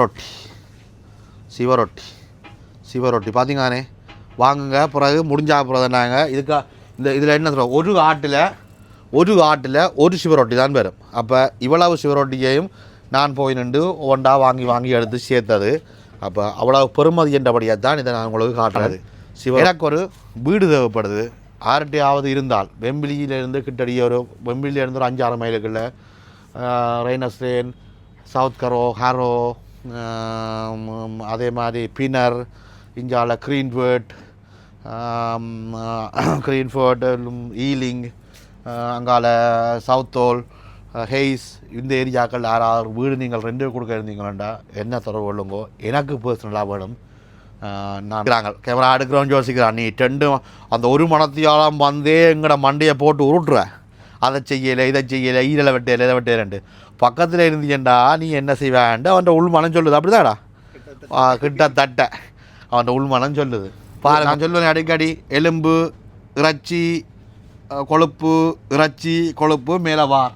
ரொட்டி சிவரொட்டி. சிவரொட்டி. பார்த்தீங்களானே வாங்குங்க. பிறகு முடிஞ்சா பிறகு நாங்கள் இதுக்கு இந்த இதில் என்ன சொல்கிறோம் ஒரு ஆட்டில் ஒரு ஆட்டில் ஒரு சிவரொட்டி தான் வரும். அப்போ இவ்வளவு சிவரொட்டியையும் நான் போய் நின்று ஒன்றா வாங்கி வாங்கி எடுத்து சேர்த்தது. அப்போ அவ்வளவு பெருமதி என்றபடியாக தான் இதை நான் உங்களுக்கு காட்டுறது. சிவ எனக்கு ஒரு வீடு தேவைப்படுது. ஆர்டியாவது இருந்தால் வெம்பிலியிலேருந்து கிட்டடிய ஒரு வெம்பிலியிலேருந்து ஒரு அஞ்சாறு மைலுக்குள்ள ரெய்னஸ்ரேன் சவுத் கரோ ஹாரோ அதே மாதிரி பின்னர் இஞ்சால க்ரீன்வேர்ட் க்ரீன்ஃபோர்ட் ஈலிங் அங்கால சவுத்தோல் ஹெய்ஸ் இந்த ஏரியாக்கள் யாராவது வீடு நீங்கள் ரெண்டு கொடுக்க இருந்தீங்களா என்ன தொடர்பு கொள்ளுங்கோ? எனக்கு பர்சனலாக வேணும். நாங்கள் கேமரா எடுக்கிறோன்னு யோசிக்கிறான். நீ டெண்டு அந்த ஒரு மணத்தியாலம் வந்தே எங்கட மண்டையை போட்டு உருட்டுற. அதை செய்யலை இதை செய்யலை ஈரலை வெட்டையில இதை வெட்டையிலண்டு பக்கத்தில் இருந்தீங்கண்டா நீ என்ன செய்வேன்ட்டு அவன்கிட்ட உள்மனம் சொல்லுது. அப்படிதாடா கிட்டத்தட்ட. அவன்கிட்ட உள்மனம் சொல்லுது. பாரு நான் சொல்லுவேன் அடிக்கடி எலும்பு இறைச்சி கொழுப்பு இறைச்சி கொழுப்பு மேலே வார்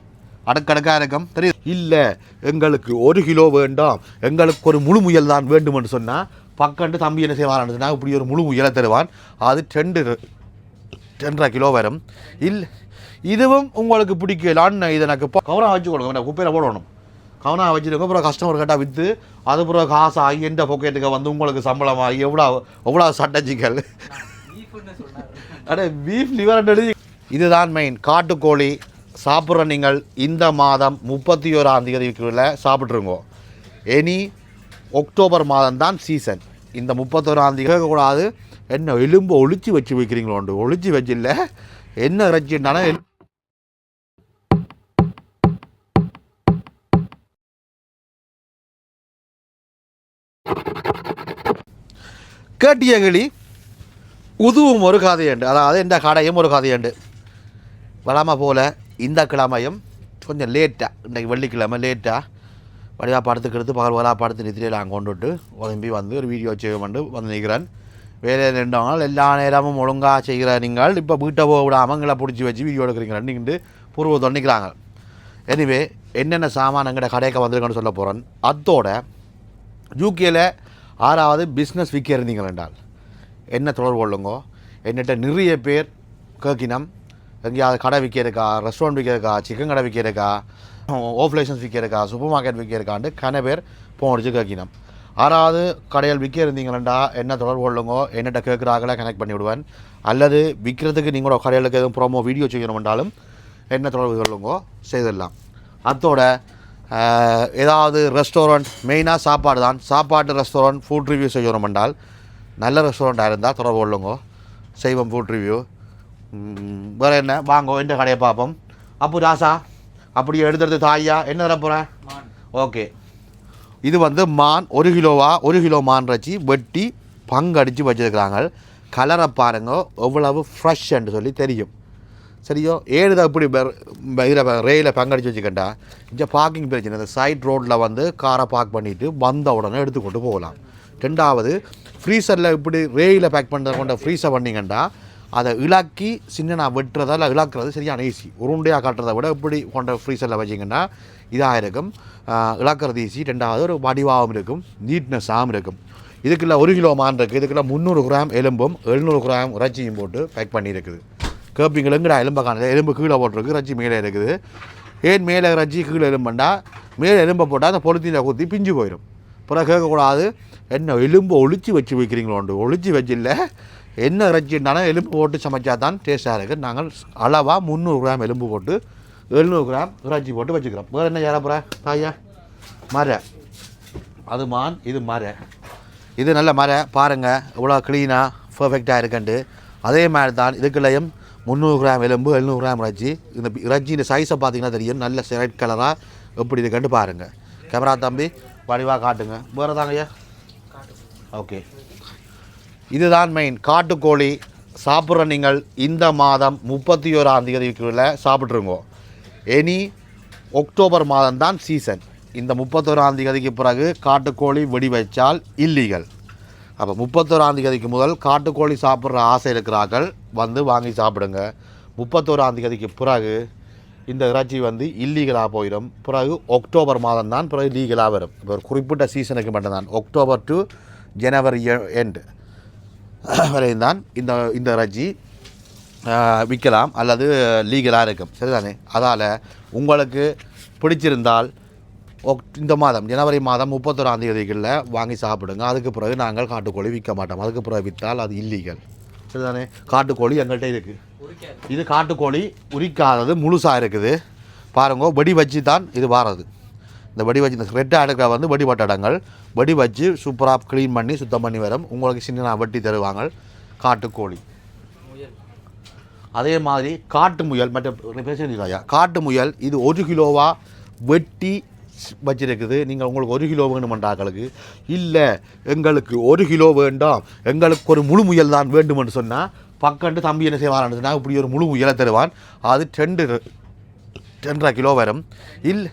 அடுக்கடுக்காக இருக்கும். தெரியுது? இல்லை எங்களுக்கு ஒரு கிலோ வேண்டாம். எங்களுக்கு ஒரு முழு முயல் தான் வேண்டும் என்று சொன்னால் பக்கண்டு தம்பி என்ன செய்வான்னு சொன்னால் இப்படி ஒரு முழு முயலை தருவான். அது டெண்டு ரெண்டரை கிலோ வரும். இல்லை இதுவும் உங்களுக்கு பிடிக்கலான்னு இது எனக்கு கவனம் வச்சு கொடுங்க குப்பையில் போடணும். கவனம் வச்சுருக்க அப்புறம் கஸ்டமர் கேட்டால் விற்று அது அப்புறம் காசு ஆகி எந்த பொக்கெட்டுக்கு வந்து உங்களுக்கு சம்பளம் ஆகி எவ்வளோ எவ்வளோ சட்டச்சிக்கல்? அடே பீஃப் லிவர் இதுதான் மெயின் காட்டுக்கோழி சாப்பிட்ற நீங்கள் இந்த மாதம் முப்பத்தி ஓராம் தேதிக்குள்ளே சாப்பிட்ருங்கோ எனி அக்டோபர் மாதம் தான் சீசன் இந்த முப்பத்தோராம் தேதி கேட்கக்கூடாது. என்ன எலும்பு ஒளிச்சு வச்சு வைக்கிறீங்களோண்டு? ஒளிச்சு வச்சு இல்லை என்ன இறைச்சின்னாலும் கேட்டிய கிளி உதுவும் ஒரு கதையுண்டு. அதாவது இந்த கடையும் ஒரு கதையுண்டு. வராமல் போல இந்த கிழமையும் கொஞ்சம் லேட்டாக இன்றைக்கு வெள்ளிக்கிழமை லேட்டாக வடிவா படுத்துக்கிறது பகல் பகலாக படுத்து நித்திரையில் நான் கொண்டுட்டு உதம்பி வந்து ஒரு வீடியோ செய்வோம்னு வந்து நிற்கிறேன் வேலையில் நின்றவங்க எல்லா நேரமும் ஒழுங்காக செய்கிற நீங்கள் இப்போ வீட்டை போக விடாமல் எங்களை பிடிச்சி வச்சு வீடியோ எடுக்கிறீங்க. நீங்கள் பூர்வத்தோடு நிற்கிறாங்க எனிவே என்னென்ன சாமான் எங்கள்கிட்ட கடைக்கு வந்திருக்கேன்னு சொல்ல போகிறேன் அத்தோட யூகேல ஆறாவது பிஸ்னஸ் விற்க இருந்தீங்கள் என்றால் என்ன தொடர்பு கொள்ளுங்கோ? என்னட்ட நிறைய பேர் கேட்கினம் எங்கேயாவது கடை விற்கிறக்கா ரெஸ்டாரண்ட் விற்கிறக்கா சிக்கன் கடை விற்க இருக்கா ஓஃப்லேஷன்ஸ் விற்க இருக்கா சூப்பர் மார்க்கெட் விற்கிறக்கான்ட்டு கன பேர் போனடிச்சு கேட்கினம் ஆறாவது கடையில் விற்க இருந்தீங்களா என்ன தொடர்பு கொள்ளுங்கோ? என்னட்ட கேட்குறாங்களே கனெக்ட் பண்ணி விடுவேன் அல்லது விற்கிறதுக்கு நீங்களோட கடைகளுக்கு எதுவும் ப்ரோமோ வீடியோ செய்யணுமென்றாலும் என்ன தொடர்பு கொள்ளுங்கோ? செய்திடலாம் அத்தோட ஏதாவது ரெஸ்டாரண்ட் மெயினாக சாப்பாடு தான் சாப்பாட்டு ரெஸ்டாரண்ட் ஃபுட் ரிவ்யூ செய்யணும் என்றால் நல்ல ரெஸ்டாரண்ட்டாக இருந்தால் தொடர்பு கொள்ளுங்கோ. செய்வோம் ஃபுட் ரிவ்யூ வேறு என்ன? வாங்கோ இந்த கடையை பார்ப்போம். அப்பு ராசா அப்படியே எடுத்துறது தாயா என்ன தர போகிறேன் ஓகே. இது வந்து மான் ஒரு கிலோவா ஒரு கிலோ மான் இறைச்சி வெட்டி பங்கடிச்சு வச்சிருக்கிறாங்க. கலரை பாருங்க எவ்வளவு ஃப்ரெஷ்ன்னு சொல்லி தெரியும். சரியோ? ஏழுதை இப்படி இதில் ரயிலில் பங்கடிச்சு வச்சுக்கண்டா இங்கே பார்க்கிங் பிரச்சனை. இந்த சைட் ரோட்டில் வந்து காரை பார்க் பண்ணிவிட்டு வந்த உடனே எடுத்துக்கொண்டு போகலாம். ரெண்டாவது ஃப்ரீசரில் இப்படி ரேயில் பேக் பண்ணுறத கொண்ட ஃப்ரீஸை பண்ணிங்கண்டா அதை இலக்கி சின்ன வெட்டுறதா இல்லை இழக்கிறது சரியான ஈஸி உருண்டையாக காட்டுறதை விட இப்படி கொண்ட ஃப்ரீசரில் வச்சிங்கன்னா இதாக இருக்கும். இழக்கிறது ஈஸி ரெண்டாவது ஒரு வடிவாகவும் இருக்கும். நீட்னஸாகவும் இருக்கும். இதுக்குள்ள ஒரு கிலோ மான் இருக்குது இதுக்குள்ள முந்நூறு கிராம் எலும்பும் எழுநூறு கிராம் இறைச்சியும் போட்டு பேக் பண்ணியிருக்குது. கேப்பிங்க எங்கடா எலும்பை காணல எலும்பு கீழே போட்டிருக்கு ரஜ்ஜி மேலே இருக்குது. ஏன் மேலே ரஜ்ஜி கீழே எலும்புண்டா? மேலே எலும்பை போட்டால் அந்த பொருத்தியில் குத்தி பிஞ்சு போயிடும் பிறகு கேட்கக்கூடாது என்ன எலும்பு ஒழிச்சு வச்சு வைக்கிறீங்களோண்டு? ஒழிச்சு வச்சில்ல? என்ன இறைச்சின்னாலும் எலும்பு போட்டு சமைச்சா தான் டேஸ்ட்டாக இருக்குது நாங்கள் அளவாக முந்நூறு கிராம் எலும்பு போட்டு எழுநூறு கிராம் ரஜ்ஜி போட்டு வச்சுக்கிறோம். வேறு என்ன ஏற போகிற தாயா? மர. அது மான் இது மர. இது நல்ல மர. பாருங்கள் இவ்வளோ க்ளீனாக பர்ஃபெக்டாக இருக்குண்டு. அதே மாதிரி தான் இதுக்குள்ளேயும் முந்நூறு கிராம் எலும்பு எழுநூறு கிராம் இறைச்சி. இந்த இறைச்சியின் சைஸை பார்த்தீங்கன்னா தெரியும். நல்ல ரெட் கலராக எப்படி இருக்குன்ட்டு பாருங்கள் கேமரா தம்பி வடிவாக காட்டுங்க. வேறு தாங்கய்யா ஓகே இதுதான் மெயின் காட்டுக்கோழி சாப்பிட்ற நீங்கள் இந்த மாதம் முப்பத்தி ஓராம் தேதிக்குள்ளே சாப்பிட்ருங்கோ. எனி அக்டோபர் மாதம் தான் சீசன் இந்த முப்பத்தோராம் தேதிக்கு பிறகு காட்டுக்கோழி வெடி வச்சால் இல்லீகல். அப்போ முப்பத்தோராம் தேதிக்கு முதல் காட்டுக்கோழி சாப்பிட்ற ஆசை இருக்கிறார்கள். வந்து வாங்கி சாப்பிடுங்க. முப்பத்தோராம் தேதிக்கு பிறகு இந்த இறைச்சி வந்து இல்லீகலாக போயிடும். பிறகு அக்டோபர் மாதம் தான் பிறகு லீகலாக வரும். இப்போ ஒரு குறிப்பிட்ட சீசனுக்கு மட்டும்தான் அக்டோபர் டு ஜனவரி எண்டு வரையும் தான் இந்த இந்த இறைச்சி விற்கலாம் அல்லது லீகலாக இருக்கும். சரிதானே? அதால் உங்களுக்கு பிடிச்சிருந்தால் இந்த மாதம் ஜனவரி மாதம் முப்பத்தொராம் தேதிகளில் வாங்கி சாப்பிடுங்க. அதுக்கு பிறகு நாங்கள் காட்டுக்கோழி விற்க மாட்டோம். அதுக்கு பிறகு விற்றால் அது இல்லீகல். சரிதானே? காட்டுக்கோழி எங்கள்கிட்ட இருக்குது இது காட்டுக்கோழி உரிக்காதது முழுசாக இருக்குது. பாருங்க வெடி வச்சு தான் இது வாரது. இந்த வடி வச்சு இந்த ரெட்டை அடுக்க வந்து வடிபட்டடங்கள் வடி வச்சு சூப்பராக க்ளீன் பண்ணி சுத்தம் பண்ணி வரும். உங்களுக்கு சின்ன வெட்டி தருவாங்க காட்டுக்கோழி. அதே மாதிரி காட்டு முயல் மற்ற பேசுறீங்களா காட்டு முயல் இது ஒரு கிலோவாக வெட்டி வச்சிருக்குது நீங்கள் உங்களுக்கு ஒரு கிலோ வேணுமென்றாக்களுக்கு இல்லை எங்களுக்கு ஒரு கிலோ வேண்டாம் எங்களுக்கு ஒரு முழு முயல் தான் வேண்டுமென்று சொன்னால் பக்கண்டு தம்பி என்ன செய்வான்னு சொன்னால் இப்படி ஒரு முழு முயலை தருவான். அது ரெண்டு ரெண்டரை கிலோ வரும். இல்லை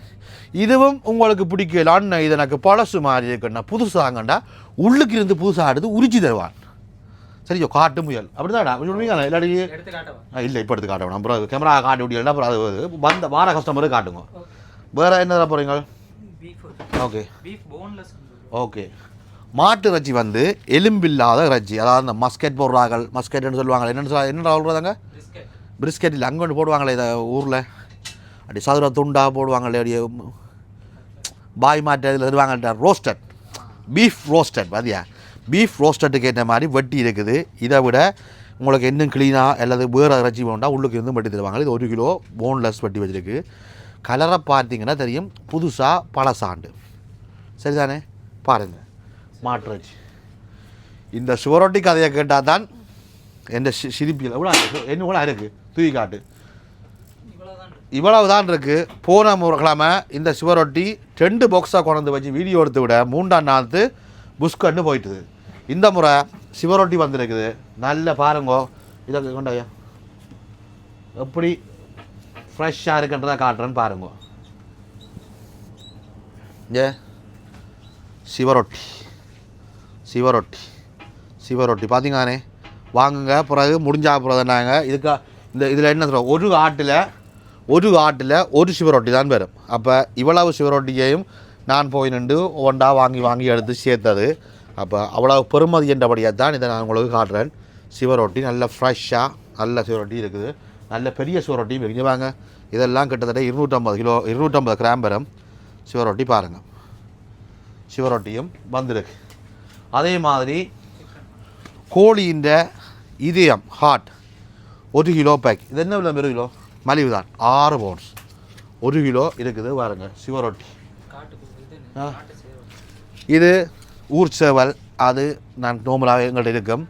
இதுவும் உங்களுக்கு பிடிக்கலான்னு இது எனக்கு பழசு மாதிரி இருக்குன்னா புதுசாங்கண்டா உள்ளுக்கு இருந்து புதுசாக எடுத்து உரிச்சு தருவான். சரியோ? காட்டு முயல். இல்லாட்டி எடுத்து காட்டவா? ஆ, இல்லை இப்போ எடுத்து காட்டணும் அப்புறம் கேமரா காட்ட முடியல அப்புறம் அது வந்த வார கஸ்டமருக்கு காட்டுங்க. வேறு என்ன தர போகிறீங்க ஓகே ஓகே மாட்டு இறைச்சி வந்து எலும்பில்லாத இறைச்சி. அதாவது இந்த மஸ்கெட் போடுறாங்க மஸ்கெட்னு சொல்லுவாங்க என்னென்னு சொல்ல என்ன சொல்கிறதாங்க பிஸ்கட் பிரிஸ்கெட் இல்லை அங்கே ஒன்று போடுவாங்களே இதை ஊரில். அப்படி சதுர துண்டா போடுவாங்களே அப்படியே பாய் மாட்டு இதில் தருவாங்க ரோஸ்டட் பீஃப் ரோஸ்டட் பாத்தியா? பீஃப் ரோஸ்டட்டுக்கு ஏற்ற மாதிரி வட்டி இருக்குது. இதை விட உங்களுக்கு இன்னும் க்ளீனாக அல்லது வேறு இறைச்சி வேண்டா உள்ளுக்கு இருந்து வட்டி தருவாங்க. இது ஒரு கிலோ போன்லெஸ் வட்டி வச்சிருக்கு. கலரை பார்த்தீங்கன்னா தெரியும் புதுசாக பழசாண்டு. சரிதானே? பாருங்கள் மாட்டு இந்த சுவரொட்டி கதையை கேட்டால் தான் எந்த சி- சிரிப்பில் எவ்வளோ என்ன கூட இருக்குது தூக்கி காட்டு. இவ்வளவுதான் இவ்வளவு தான் இருக்குது போன முறை கிழமை இந்த சுவரொட்டி ரெண்டு பாக்ஸாக கொண்டு வச்சு வீடியோ எடுத்து விட மூன்றாம் நாள்த்து புஷ்கன்னு போயிட்டுது. இந்த முறை சிவரொட்டி வந்திருக்குது. நல்ல பாருங்கோ. இதை கொண்டாயா எப்படி ஃப்ரெஷ்ஷாக இருக்குன்றதை காட்டுறேன்னு பாருங்க. ஏ? சிவரொட்டி. சிவரொட்டி. சிவரொட்டி. பார்த்தீங்கண்ணே வாங்குங்க. பிறகு முடிஞ்சா பிறகுனாங்க இதுக்கா இந்த இதில் என்ன சொல்கிறோம் ஒரு ஆட்டில் ஒரு ஆட்டில் ஒரு சிவரொட்டி தான் வரும். அப்போ இவ்வளவு சிவரொட்டியையும் நான் போய் நின்று ஒன்றா வாங்கி வாங்கி எடுத்து சேர்த்தது. அப்போ அவ்வளவு பெருமதி என்றபடியாக தான் இதை நான் உங்களுக்கு காட்டுறேன். சிவரொட்டி நல்ல ஃப்ரெஷ்ஷாக நல்ல சிவரொட்டி இருக்குது. நல்ல பெரிய சுவரொட்டியும் இருக்குது வாங்க. இதெல்லாம் கிட்டத்தட்ட இருநூற்றம்பது கிலோ இருநூற்றம்பது கிராம் வரும். சிவரொட்டி பாருங்கள் சிவரொட்டியும் வந்திருக்கு. அதே மாதிரி கோழியின் இதயம் ஹார்ட் ஒரு கிலோ பேக் இது என்ன விலை ஒரு கிலோ? மலிவு தான் ஆறு பவுன்ஸ் ஒரு கிலோ இருக்குது பாருங்க சிவரொட்டி இது இது ஊர் சேவல். அது நான் நோமலாக எங்கள்கிட்ட இருக்கும்.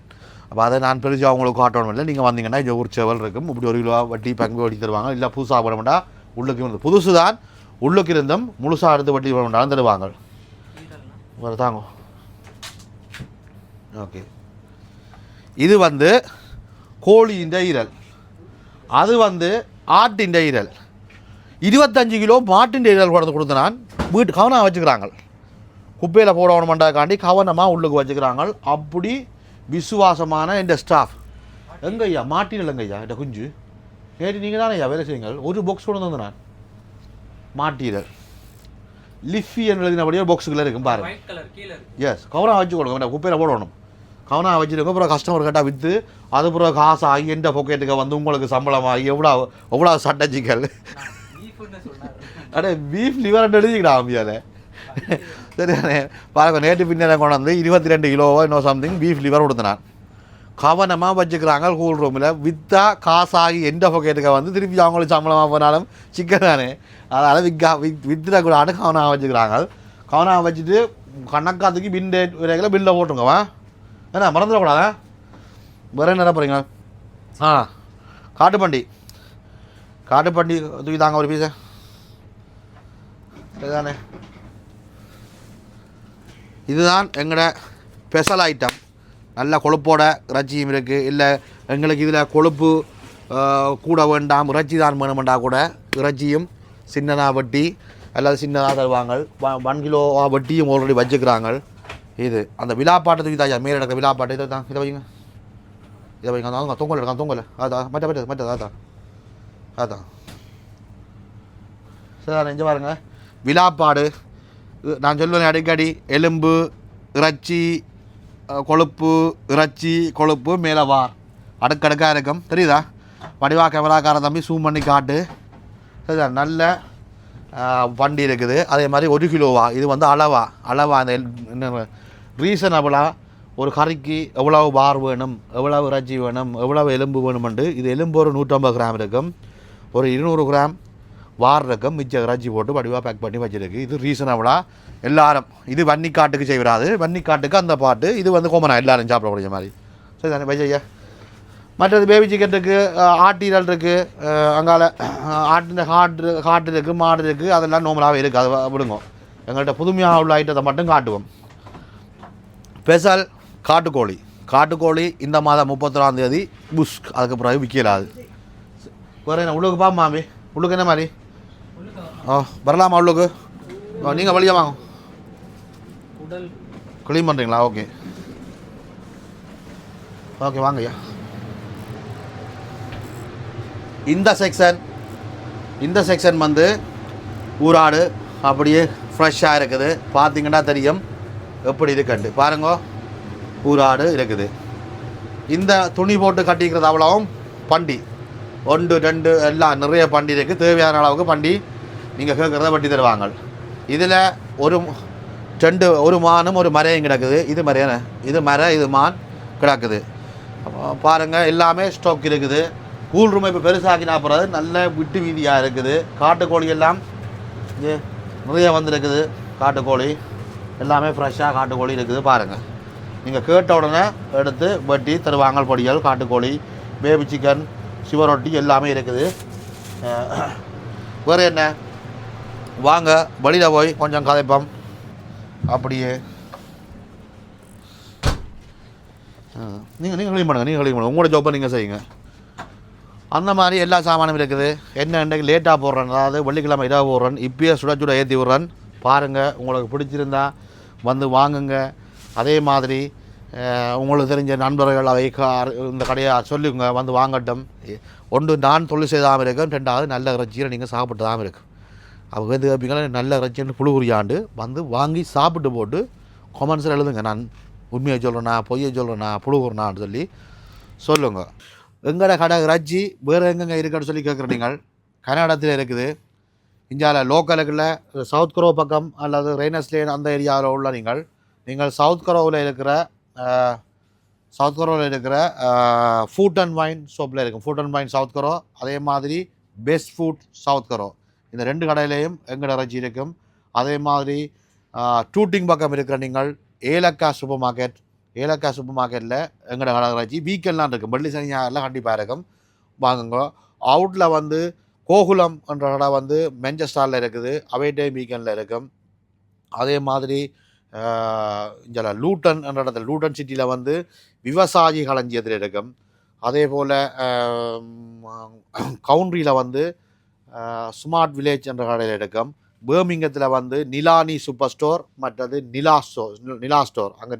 அப்போ அதை நான் பெருசாக அவங்களுக்கு காட்டணும் இல்லை. நீங்கள் வந்தீங்கன்னா இங்கே ஒரு செவல் இருக்கும். இப்படி ஒரு கிலோ வட்டி பங்கு வட்டி தருவாங்க. இல்லை புதுசாக போட உள்ளுக்கு இருந்து புதுசு தான் உள்ளுக்கு இருந்தும் முழுசாக எடுத்து வட்டி போட தருவாங்க. இதெல்லாம் தாங்க ஓகே. இது வந்து கோழியின் ஈரல் அது வந்து ஆட்டின் ஈரல் இருபத்தஞ்சு கிலோ மாட்டின் ஈரல் கொடுத்து கொடுத்து நான் வீட்டு கவனம் வச்சுக்கிறாங்க. குப்பையில் போடணுமெண்டாக்காண்டி கவனமாக உள்ளுக்கு வச்சுக்கிறாங்க. அப்படி விசுவாசமான இந்த ஸ்டாஃப் எங்க ஐயா மாட்டினல் எங்க ஐயா இந்த குஞ்சு. நேற்று நீங்கள் தானே ஐயா வேலை செய்யுங்கள். ஒரு பாக்ஸ் கொண்டு வந்து நான் மாட்டீரல் லிஃபி என்று எழுதினபடியே பாக்ஸுக்குள்ளே இருக்கும் பாருங்க. எஸ் கவனம் வச்சு கொடுங்க வேண்டாம். குப்பையில் போடணும். கவனம் வச்சுருக்க அப்புறம் கஸ்டமர் கேட்டால் விற்று அது அப்புறம் காசு ஆகி எந்த பொக்கெட்டுக்கு வந்து உங்களுக்கு சம்பளம் ஆகி எவ்வளோ எவ்வளோ சட்டச்சிக்கல் அடே பீஃப் லிவர் எழுதிக்கிடா அம்பியால. சரியானே பாருங்க நேற்று பின்னே கொண்டு வந்து இருபத்தி ரெண்டு கிலோவோ இன்னோ சம்திங் பீஃப் லிவர் கொடுத்தனான். கவனமாக வச்சுக்கிறாங்க கூல் ரூமில் விற்றா காசாகி எந்த பொக்கெட்டுக்கு வந்து திருப்பி அவங்களுக்கு சம்பளமாக போனாலும் சிக்கன் தானே. அதனால் விற்கா வித் வித்துடக்கூடாது கவனமாக வச்சுக்கிறாங்க. கவனமாக வச்சுட்டு கணக்காத்துக்கு பின் டேட் வரைக்கும் பில்லை போட்டுருங்கவா என்ன மறந்துடக்கூடாதா? வேறு என்ன போகிறீங்க ஆ காட்டுப்பண்டி. காட்டுப்பண்டி தூக்கி தாங்க ஒரு பீஸை சரிதானே. இதுதான் எங்களோட ஸ்பெஷல் ஐட்டம் நல்ல கொழுப்போட இறைச்சியும் இருக்குது இல்லை எங்களுக்கு இதில் கொழுப்பு கூட வேண்டாம் இறைச்சி தான் வேணுமெண்டா கூட இறைச்சியும் சின்னதாக வட்டி அல்லது சின்னதாக தருவாங்க. வ- ஒன் கிலோ வட்டியும் ஆல்ரெடி வச்சுக்கிறாங்க. இது அந்த விழாப்பாட்டை தூக்கி தாயா மேலே நடக்கிற விழாப்பாட்டை இதை தான் இதை வைங்க. இதை வைங்க அந்த தொங்கல் இருக்கான் தொங்கல். அதான் மற்ற மற்ற மற்ற அதான். அதான். சார் நெஞ்சு பாருங்க. விழாப்பாடு நான் சொல்லுவேன் அடிக்கடி எலும்பு இறைச்சி கொழுப்பு இறைச்சி கொழுப்பு மேலே வார் அடுக்கடுக்காக இருக்கும். தெரியுதா? வடிவா கேமராக்கார தம்பி சூம் பண்ணி காட்டு. சரிதா? நல்ல வண்டி இருக்குது. அதே மாதிரி ஒரு கிலோவா? இது வந்து அளவா? அளவா அந்த என்ன ரீசனபிளாக ஒரு கறிக்கு எவ்வளவு பார் வேணும்? எவ்வளவு இறைச்சி வேணும்? எவ்வளவு எலும்பு வேணுமெண்டு இது எலும்பு ஒரு நூற்றம்பது கிராம் இருக்கும். ஒரு இருநூறு கிராம். வார் மிச்ச இறைச்சி போட்டு வடிவாக பேக் பண்ணி வச்சிருக்கு. இது ரீசனபிளாக எல்லாரும். இது வன்னிக்காட்டுக்கு செய்கிறாது வன்னிக்காட்டுக்கு அந்த பாட்டு. இது வந்து கோமனா எல்லாரும் சாப்பிடக்கூடிய மாதிரி. சரி தானே பைஜய்யா மற்றது பேபி சிக்கனுக்கு ஆட்டீரல் இருக்குது அங்கால ஆட்டின ஹார்ட் ஹார்ட் இருக்குது மாடு இருக்குது அதெல்லாம் நார்மலாகவே இருக்குது அதை விடுங்க. எங்கள்கிட்ட புதுமையாக உள்ள ஐட்டத்தை மட்டும் காட்டுவோம். ஸ்பெஷல் காட்டுக்கோழி. காட்டுக்கோழி இந்த மாதம் முப்பத்தொறாந்தேதி தேதி புஷ்க். அதுக்கு பிறகு விற்கலாது வேறு என்ன உள்ளுக்கு பா மாமி உள்ளுக்கு என்ன மாதிரி? ஓ வரலாமா ஓ நீங்கள் வழியாக வாங்க. உடல். க்ளீன் பண்ணுறீங்களா ஓகே ஓகே வாங்கய்யா இந்த செக்ஷன் இந்த செக்ஷன் வந்து ஊராடு அப்படியே ஃப்ரெஷ்ஷாக இருக்குது. பார்த்தீங்கன்னா தெரியும் எப்படி இருக்குண்டு பாருங்க ஊராடு இருக்குது. இந்த துணி போட்டு கட்டிக்கிறது அவ்வளவும் பண்டி. ஒன்று ரெண்டு எல்லாம் நிறைய பண்டி இருக்குது தேவையான அளவுக்கு பண்டி நீங்கள் கேட்குறத வட்டி தருவாங்க. இதில் ஒரு ரெண்டு ஒரு மானும் ஒரு மரையும் கிடக்குது. இது மரையான இது மர இது மான் கிடக்குது. பாருங்கள் எல்லாமே ஸ்டாக் இருக்குது. கூல் ரூம் இப்போ பெருசாக்கினா பிறகு நல்ல விட்டு வீதியாக இருக்குது. காட்டுக்கோழி எல்லாம் இங்கே நிறைய வந்திருக்குது. காட்டுக்கோழி. எல்லாமே ஃப்ரெஷ்ஷாக காட்டுக்கோழி இருக்குது. பாருங்கள் நீங்கள் கேட்ட உடனே எடுத்து வட்டி தருவாங்க பொடிகள் காட்டுக்கோழி பேபி சிக்கன் சிவரொட்டி எல்லாமே இருக்குது. வேறு என்ன? வாங்க வழியில் போய் கொஞ்சம் கதைப்போம். அப்படியே. நீங்கள் நீங்கள் க்ளீன் பண்ணுங்கள் நீங்கள் க்ளீன் பண்ணுங்கள் உங்களோட ஜாப்பை நீங்கள் செய்யுங்க. அந்த மாதிரி எல்லா சாமானும் இருக்குது. என்ன இன்றைக்கு லேட்டாக போடுறேன் அதாவது வெள்ளிக்கிழமை இதாக போடுறேன். இப்பயே சுட சுட ஏற்றி விட்றேன். பாருங்கள் உங்களுக்கு பிடிச்சிருந்தா வந்து வாங்குங்க. அதே மாதிரி உங்களுக்கு தெரிஞ்ச நண்பர்கள் அவை இந்த கடையை சொல்லிக்கோங்க வந்து வாங்கட்டும். ஒன்று நான் தொழில் செய்தாமல் இருக்கேன். ரெண்டாவது நல்ல இறைச்சியை நீங்கள் சாப்பிட்டு தான் இருக்கும் அவங்க வந்து கேட்பீங்களா நல்ல இறைச்சின்னு புழு உரியாண்டு வந்து வாங்கி சாப்பிட்டு போட்டு கொமெண்ட்ஸில் எழுதுங்க. நான் உண்மையை சொல்கிறேனா பொய்யை சொல்கிறேனா உரணான்னு சொல்லி சொல்லுங்க. எங்கட கடை இறைச்சி வேறு எங்கெங்க இருக்குன்னு சொல்லி கேட்குற நீங்கள்? கன்னடத்தில் இருக்குது. இந்தியாவில் லோக்கலுக்குள்ள சவுத் கரோ பக்கம் அல்லது ரெய்னஸ்லேன் அந்த ஏரியாவில் உள்ள நீங்கள் நீங்கள் சவுத் கரோவில் இருக்கிற சவுத் கரோவில் இருக்கிற ஃபுட் அண்ட் வைன் ஷோப்பில் இருக்கும். ஃபுட் அண்ட் வைன் சவுத் கரோ அதே மாதிரி பெஸ்ட் ஃபுட் சவுத் கரோ இந்த ரெண்டு கடையிலையும் எங்கட இறைச்சி இருக்கும். அதே மாதிரி டூட்டிங் பக்கம் இருக்கிற நீங்கள் ஏலக்காய் சூப்பர் மார்க்கெட் ஏலக்காய் சூப்பர் மார்க்கெட்டில் எங்கட கடை இறைச்சி வீக்கெல்லாம் இருக்கும். வெள்ளி சனி ஞாயிறுலாம் கண்டிப்பாக இருக்கும். வாங்குங்க. அவுட்டில் வந்து கோகுலம் என்ற கடை வந்து மென்செஸ்டரில் இருக்குது. அவே டைம் வீக்கெண்டில் இருக்கும். அதே மாதிரி இங்கே லூட்டன் என்ற இடத்துல லூட்டன் சிட்டியில் வந்து விவசாயி களஞ்சியத்தில் இருக்கும். அதே போல் கவுண்ட்ரியில் வந்து ஸ்மார்ட் வில்லேஜ் என்ற கடையில் எடுக்கும். பேர்மிங்கத்தில் வந்து நிலானி சூப்பர் ஸ்டோர் மற்றது நிலா ஸ்டோர் நிலா ஸ்டோர் அங்கே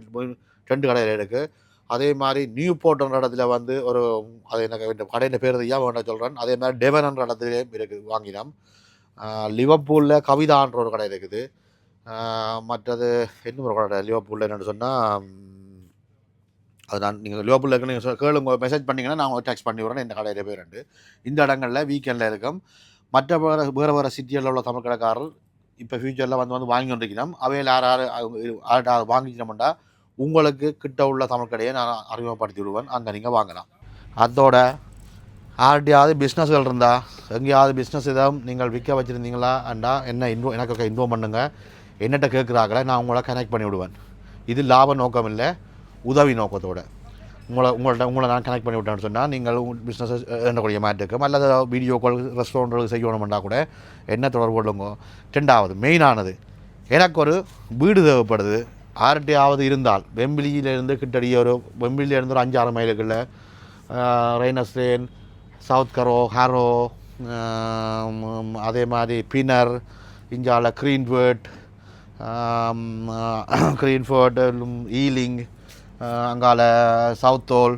ரெண்டு கடையில் இருக்குது அதே மாதிரி நியூ போர்ட்ன்ற இடத்துல வந்து ஒரு அது எனக்கு இந்த கடையின் பேர் ஏன் வேண்டாம் சொல்கிறேன் அதே மாதிரி டெவன்ன்ற இடத்துலையும் இருக்குது வாங்கினோம். லிவப்பூலில் கவிதான்ற ஒரு கடை இருக்குது. மற்றது இன்னும் ஒரு கடை லிவப்பூலில் என்னென்னு சொன்னால் அது நான் நீங்கள் லிவப்பூலில் இருக்குன்னு நீங்கள் கேளுங்க மெசேஜ் பண்ணிங்கன்னா நான் உங்களுக்கு டெக்ஸ்ட் பண்ணி விட்றேன். இந்த கடையில் பேர் ரெண்டு. இந்த இடங்களில் வீக்கெண்டில் இருக்கும். மற்ற வேறு வேறு வேறு சிட்டியில் உள்ள தமிழ் கடைக்காரர் இப்போ ஃப்யூச்சரில் வந்து வந்து வாங்கி கொண்டிருக்கிறோம் அவையில் யார் யார் யார்கிட்ட வாங்கிக்கிறோம்டா? உங்களுக்கு கிட்ட உள்ள தமிழ் கடையை நான் அறிமுகப்படுத்தி விடுவேன் அங்கே நீங்கள் வாங்கலாம். அதோட யார்கிட்டையாவது பிஸ்னஸ்கள் இருந்தால் எங்கேயாவது பிஸ்னஸ் எதாவது நீங்கள் விற்க வச்சுருந்தீங்களா? அண்டா என்ன இன்வோ எனக்கு இன்வோ பண்ணுங்கள் என்னட்ட கேட்குறாங்களே நான் உங்களை கனெக்ட் பண்ணி விடுவேன் இது லாப நோக்கம் இல்லை உதவி நோக்கத்தோடு. உங்களை உங்கள்ட்ட உங்களை நான் கனெக்ட் பண்ணி விட்டேன்னு சொன்னால் நீங்கள் பிஸ்னஸ் எண்ணக்கூடிய மாதிரி இருக்கும். அல்லது வீடியோ கால் ரெஸ்டாரண்ட்டுகள் செய்யணும்னா கூட என்ன தொடர்பு கொள்ளுங்க? ரெண்டாவது மெயினானது எனக்கு ஒரு வீடு தேவைப்படுது. ஆர்டியாவது இருந்தால் வெம்பிலியிலேருந்து கிட்டடிய ஒரு வெம்பிலியிலேருந்து ஒரு அஞ்சாறு மைலுக்குள்ள ரெய்னஸ்ரேன் சவுத் கரோ ஹாரோ அதே மாதிரி பின்னர் இஞ்சால க்ரீன்வேர்ட் க்ரீன்ஃபோர்ட் ஈலிங் அங்கால சவுத்தோல்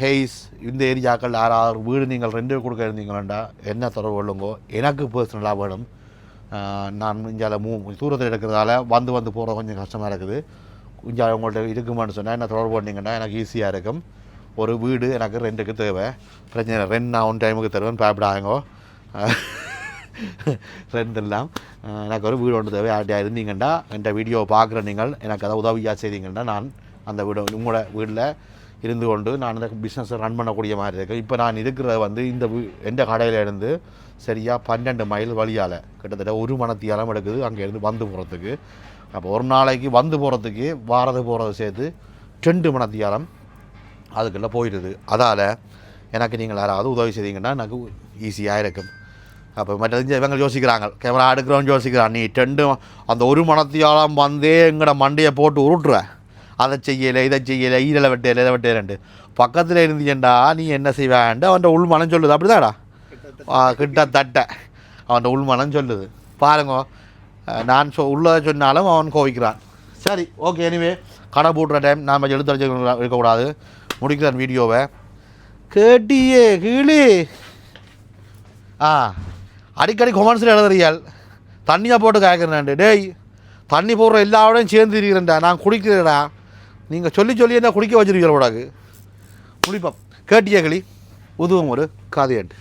ஹெய்ஸ் இந்த ஏரியாக்கள் யாராவது வீடு நீங்கள் ரெண்டு கொடுக்க இருந்தீங்களா என்ன தொடர்பு கொள்ளுங்கோ? எனக்கு பர்சனலாக வேணும். நான் இந்தியாவில் மூ தூரத்தில் இருக்கிறதால வந்து வந்து போகிற கொஞ்சம் கஷ்டமாக இருக்குது. கொஞ்சம் உங்கள்கிட்ட இருக்குமான்னு சொன்னால் என்ன தொடர்பு பண்ணிங்கன்னா எனக்கு ஈஸியாக இருக்கும். ஒரு வீடு எனக்கு ரெண்டுக்கு தேவை. பிரச்சனை இல்லை. ரெண்டு நான் ஒன் டைமுக்கு தருவேன். பயப்படாங்கோ ரெண்டு எல்லாம் எனக்கு ஒரு வீடு ஒன்று தேவை. யார்கிட்டயா இருந்தீங்கன்னா இந்த வீடியோவை பார்க்குற நீங்கள். எனக்கு அதை உதவியாக செய்தீங்கன்னா நான். அந்த வீடு உங்களோட வீட்டில் இருந்து கொண்டு நான் இந்த பிஸ்னஸை ரன் பண்ணக்கூடிய மாதிரி இருக்குது இப்போ நான் இருக்கிறத வந்து இந்த வீ எந்த கடையில் இருந்து சரியாக பன்னெண்டு மைல் வழியால் கிட்டத்தட்ட ஒரு மணத்தியாலம் எடுக்குது அங்கேருந்து வந்து போகிறதுக்கு அப்போ ஒரு நாளைக்கு வந்து போகிறதுக்கு வாரது போகிறது சேர்த்து ரெண்டு மணத்தியாலம் அதுக்குள்ளே போயிடுது. அதால் எனக்கு நீங்கள் யாராவது உதவி செய்தீங்கன்னா எனக்கு ஈஸியாக இருக்கும். அப்போ மற்ற இவங்க யோசிக்கிறாங்க. கேமரா எடுக்கிறவங்க யோசிக்கிறான். நீ டெண்டு அந்த ஒரு மணத்தியாலம் வந்தே எங்கட மண்டையை போட்டு உருட்டுற. அதை செய்யலை இதை செய்யலை ஈரலை வெட்டையில இதை வெட்டையிலண்டு பக்கத்தில் இருந்தீங்கடா நீ என்ன செய்வான்ட்டு அவன் உள் உள்மனம் சொல்லுது. அப்படிதாடா ஆ, கிட்டத்தட்ட. அவன் உள்மனம் சொல்லுது. பாருங்க நான் சொ உள்ளதை சொன்னாலும் அவன் கோவிக்கிறான். சரி ஓகே எனிவே கடை போட்டுற டைம் நாம் எழுத்து இருக்கக்கூடாது முடிக்கிறேன் வீடியோவை. கேட்டியே கீழே ஆ அடிக்கடி கொமெண்ட்ஸில் எழுதுறியால் தண்ணியாக போட்டு கேட்குறேன் டேய் தண்ணி போடுற எல்லாரோடையும் சேர்ந்து இருக்கிறேன்டா. நான் குடிக்கிறேன்டா. நீங்கள் சொல்லி சொல்லி என்ன குடிக்க வச்சிருக்கீங்க கூடாது குடிப்போம் கேட்டியே களி உதுவும் ஒரு காதையாட்டு